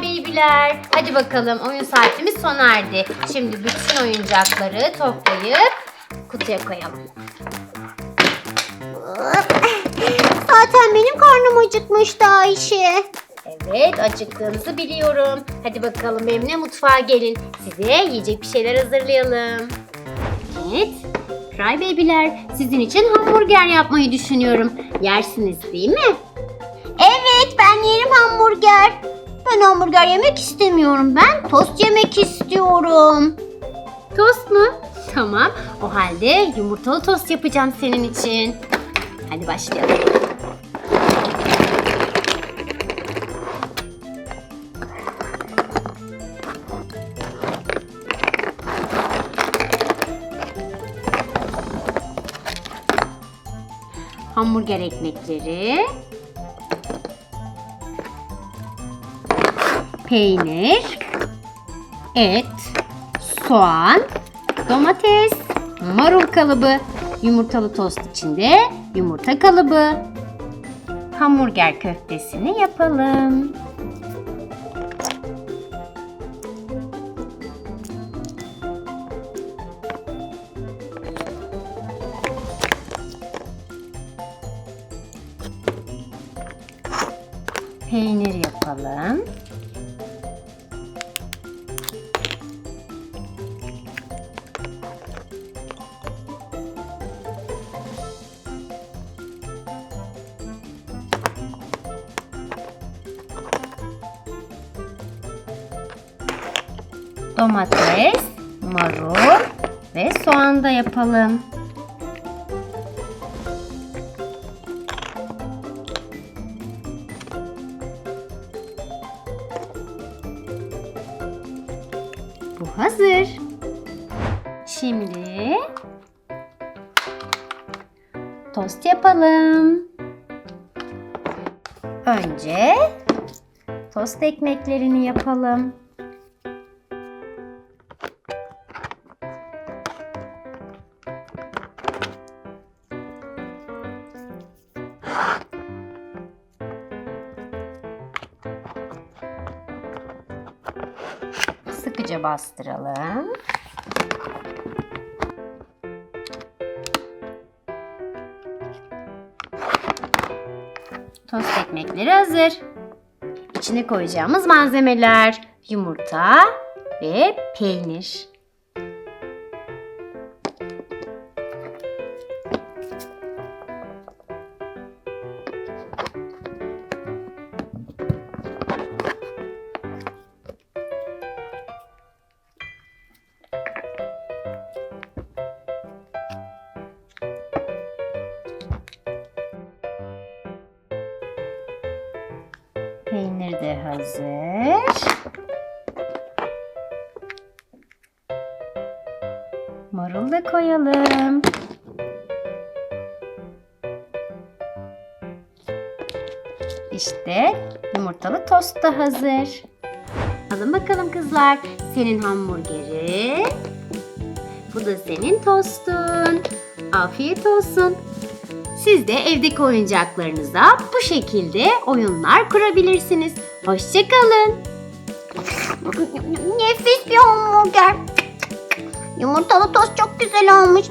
Crybaby'ler. Hadi bakalım oyun saatimiz sona erdi. Şimdi bütün oyuncakları toplayıp kutuya koyalım. Zaten benim karnım acıkmıştı Ayşe. Evet acıktığınızı biliyorum. Hadi bakalım benimle mutfağa gelin. Size yiyecek bir şeyler hazırlayalım. Evet. Crybaby'ler sizin için hamburger yapmayı düşünüyorum. Yersiniz değil mi? Evet ben yerim hamburger. Ben hamburger yemek istemiyorum. Ben tost yemek istiyorum. Tost mu? Tamam. O halde yumurtalı tost yapacağım senin için. Hadi başlayalım. Hamburger ekmekleri. Peynir. Et. Soğan. Domates. Marul kalıbı. Yumurtalı tost içinde yumurta kalıbı. Hamburger köftesini yapalım. Peynir yapalım. Domates, marul ve soğan da yapalım. Bu hazır. Şimdi tost yapalım. Önce tost ekmeklerini yapalım. Sıkıca bastıralım. Tost ekmekleri hazır. İçine koyacağımız malzemeler yumurta ve peynir. Peynir de hazır. Marul da koyalım. İşte yumurtalı tost da hazır. Alın bakalım kızlar. Senin hamburgeri. Bu da senin tostun. Afiyet olsun. Siz de evdeki oyuncaklarınıza bu şekilde oyunlar kurabilirsiniz. Hoşçakalın. Nefis bir hamburger. Yumurtalı tost çok güzel olmuş.